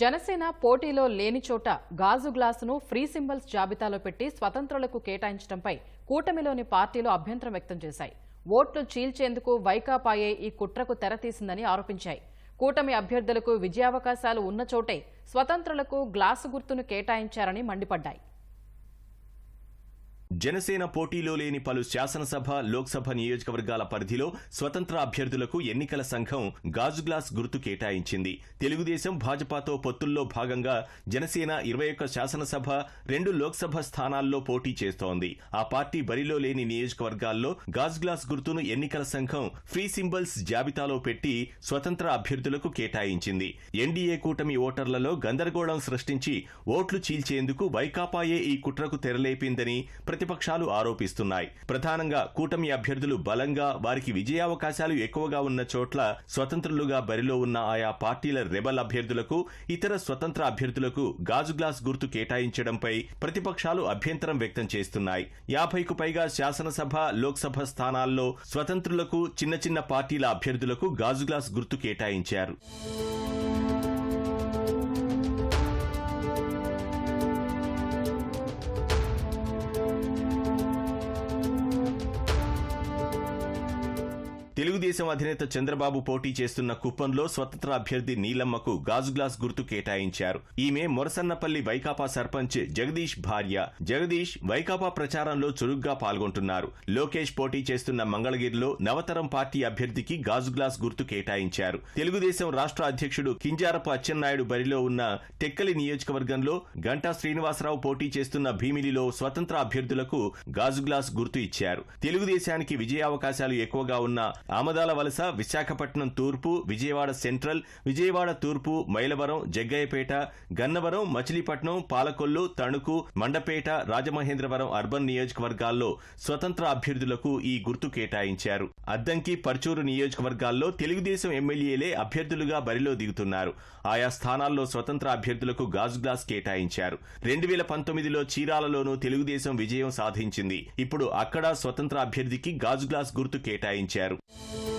జనసేన పోటీలో లేని చోట గాజు గ్లాసును ఫ్రీ సింబల్స్ జాబితాలో పెట్టి స్వతంత్రులకు కేటాయించడంపై కూటమిలోని పార్టీలు అభ్యంతరం వ్యక్తం చేశాయి. ఓట్లు చీల్చేందుకు వైకాపాయే ఈ కుట్రకు తెరతీసిందని ఆరోపించాయి. కూటమి అభ్యర్థులకు విజయావకాశాలు ఉన్న చోటే స్వతంత్రులకు గ్లాసు గుర్తును కేటాయించారని మండిపడ్డాయి. జనసేన పోటీలో లేని పలు శాసనసభ లోక్సభ నియోజకవర్గాల పరిధిలో స్వతంత్ర అభ్యర్థులకు ఎన్నికల సంఘం గాజుగ్లాస్ గుర్తు కేటాయించింది. తెలుగుదేశం భాజపాతో పొత్తుల్లో భాగంగా జనసేన ఇరవై ఒక్క శాసనసభ రెండు లోక్సభ స్థానాల్లో పోటీ చేస్తోంది. ఆ పార్టీ బరిలో లేని నియోజకవర్గాల్లో గాజుగ్లాస్ గుర్తును ఎన్నికల సంఘం ఫ్రీ సింబల్స్ జాబితాలో పెట్టి స్వతంత్ర అభ్యర్థులకు కేటాయించింది. ఎన్డీఏ కూటమి ఓటర్లలో గందరగోళం సృష్టించి ఓట్లు చీల్చేందుకు వైకాపాయే ఈ కుట్రకు తెరలేపిందని ప్రతిపక్షాలు ఆరోపిస్తున్నాయి. ప్రధానంగా కూటమి అభ్యర్థులు బలంగా వారికి విజయావకాశాలు ఎక్కువగా ఉన్న చోట్ల స్వతంత్రులుగా బరిలో ఉన్న ఆయా పార్టీల రెబల్ అభ్యర్థులకు ఇతర స్వతంత్ర అభ్యర్థులకు గాజు గ్లాస్ గుర్తు కేటాయించడంపై ప్రతిపక్షాలు అభ్యంతరం వ్యక్తం చేస్తున్నాయి. యాభైకు పైగా శాసనసభ లోక్సభ స్థానాల్లో స్వతంత్రులకు చిన్న చిన్న పార్టీల అభ్యర్థులకు గాజు గ్లాస్ గుర్తు కేటాయించారు. తెలుగుదేశం అధినేత చంద్రబాబు పోటీ చేస్తున్న కుప్పంలో స్వతంత్ర అభ్యర్థి నీలమ్మకు గాజు గ్లాస్ గుర్తు కేటాయించారు. ఈమె మొరసన్నపల్లి వైకాపా సర్పంచ్ జగదీష్ భార్య. జగదీష్ వైకాపా ప్రచారంలో చురుగ్గా పాల్గొంటున్నారు. లోకేష్ పోటీ చేస్తున్న మంగళగిరిలో నవతరం పార్టీ అభ్యర్థికి గాజు గ్లాస్ గుర్తు కేటాయించారు. తెలుగుదేశం రాష్ట్ర అధ్యక్షుడు కింజారపు అచ్చెన్నాయుడు బరిలో ఉన్న టెక్కలి నియోజకవర్గంలో గంటా శ్రీనివాసరావు పోటీ చేస్తున్న భీమిలిలో స్వతంత్ర అభ్యర్థులకు గాజు గ్లాస్ గుర్తు ఇచ్చారు. తెలుగుదేశానికి విజయావకాశాలు ఎక్కువగా ఉన్న ఆమదాల వలస విశాఖపట్నం తూర్పు విజయవాడ సెంట్రల్ విజయవాడ తూర్పు మైలవరం జగ్గయ్యపేట గన్నవరం మచిలీపట్నం పాలకొల్లు తణుకు మండపేట రాజమహేంద్రవరం అర్బన్ నియోజకవర్గాల్లో స్వతంత్ర అభ్యర్థులకు ఈ గుర్తు కేటాయించారు. అద్దంకి పర్చూరు నియోజకవర్గాల్లో తెలుగుదేశం ఎమ్మెల్యేలే అభ్యర్థులుగా బరిలో దిగుతున్నారు. ఆయా స్థానాల్లో స్వతంత్ర అభ్యర్థులకు గాజు గ్లాస్ కేటాయించారు. రెండు వేల పంతొమ్మిదిలో చీరాలలోనూ తెలుగుదేశం విజయం సాధించింది. ఇప్పుడు అక్కడ స్వతంత్ర అభ్యర్థికి గాజు గ్లాస్ గుర్తు కేటాయించారు. Thank you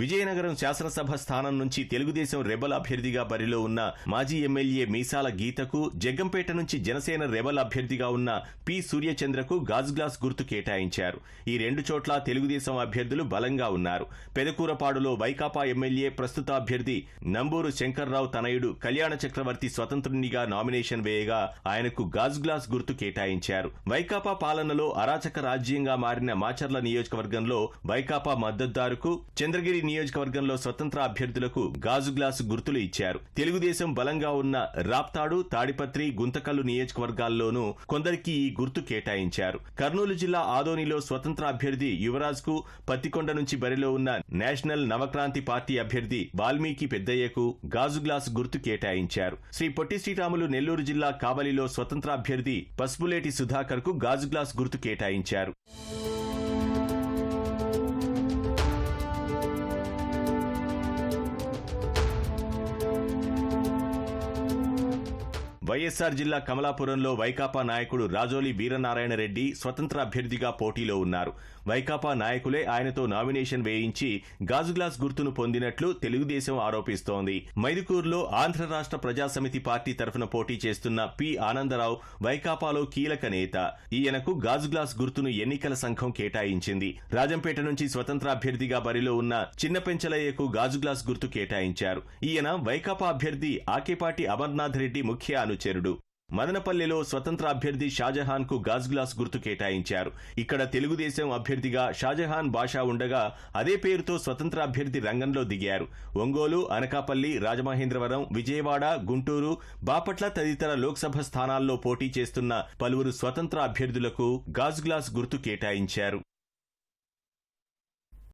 విజయనగరం శాసనసభ స్థానం నుంచి తెలుగుదేశం రెబల్ అభ్యర్థిగా బరిలో ఉన్న మాజీ ఎమ్మెల్యే మీసాల గీతకు జగ్గంపేట నుంచి జనసేన రెబల్ అభ్యర్థిగా ఉన్న పి. సూర్యచంద్రకు గాజ్గ్లాస్ గుర్తు కేటాయించారు. ఈ రెండు చోట్ల తెలుగుదేశం అభ్యర్థులు బలంగా ఉన్నారు. పెదకూరపాడులో వైకాపా ఎమ్మెల్యే ప్రస్తుత అభ్యర్థి నంబూరు శంకర్రావు తనయుడు కళ్యాణ చక్రవర్తి స్వతంత్రునిగా నామినేషన్ వేయగా ఆయనకు గాజ్గ్లాస్ గుర్తు కేటాయించారు. వైకాపా పాలనలో అరాచక రాజ్యంగా మారిన మాచర్ల నియోజకవర్గంలో వైకాపా మద్దతుదారుకు చంద్రగిరి నియోజకవర్గంలో స్వతంత్ర అభ్యర్థులకు గాజు గ్లాసు గుర్తులు ఇచ్చారు. తెలుగుదేశం బలంగా ఉన్న రాప్తాడు తాడిపత్రి గుంతకల్లు నియోజకవర్గాల్లోనూ కొందరికి ఈ గుర్తు కేటాయించారు. కర్నూలు జిల్లా ఆదోనిలో స్వతంత్ర అభ్యర్థి యువరాజ్కు పత్తికొండ నుంచి బరిలో ఉన్న నేషనల్ నవక్రాంతి పార్టీ అభ్యర్థి వాల్మీకి పెద్దయ్యకు గాజు గ్లాసు గుర్తు కేటాయించారు. శ్రీ పొట్టి శ్రీరాములు నెల్లూరు జిల్లా కావలిలో స్వతంత్ర అభ్యర్థి పసుపులేటి సుధాకర్కు గాజు గ్లాస్ గుర్తు కేటాయించారు. వైఎస్సార్ జిల్లా కమలాపురంలో వైకాపా నాయకుడు రాజోలి వీరనారాయణ రెడ్డి స్వతంత్ర అభ్యర్థిగా పోటీలో ఉన్నారు. వైకాపా నాయకులే ఆయనతో నామినేషన్ వేయించి గాజుగ్లాస్ గుర్తును పొందినట్లు తెలుగుదేశం ఆరోపిస్తోంది. మైదుకూరులో ఆంధ్ర రాష్ట్ర ప్రజాసమితి పార్టీ తరఫున పోటీ చేస్తున్న పి ఆనందరావు వైకాపాలో కీలక నేత. ఈయనకు గాజుగ్లాస్ గుర్తును ఎన్నికల సంఘం కేటాయించింది. రాజంపేట నుంచి స్వతంత్ర అభ్యర్థిగా బరిలో ఉన్న చిన్నపెంచలయ్యకు గాజుగ్లాస్ గుర్తు కేటాయించారు. ఈయన వైకాపా అభ్యర్థి ఆకేపాటి అమర్నాథ్ రెడ్డి ముఖ్య అను చేరుడు. మదనపల్లెలో స్వతంత్ర అభ్యర్థి షాజహాన్కు గాజ్గ్లాస్ గుర్తు కేటాయించారు. ఇక్కడ తెలుగుదేశం అభ్యర్థిగా షాజహాన్ బాషా ఉండగా అదే పేరుతో స్వతంత్ర అభ్యర్థి రంగంలో దిగారు. ఒంగోలు అనకాపల్లి రాజమహేంద్రవరం విజయవాడ గుంటూరు బాపట్ల తదితర లోక్సభ స్థానాల్లో పోటీ చేస్తున్న పలువురు స్వతంత్ర అభ్యర్థులకు గాజ్గ్లాస్ గుర్తు కేటాయించారు.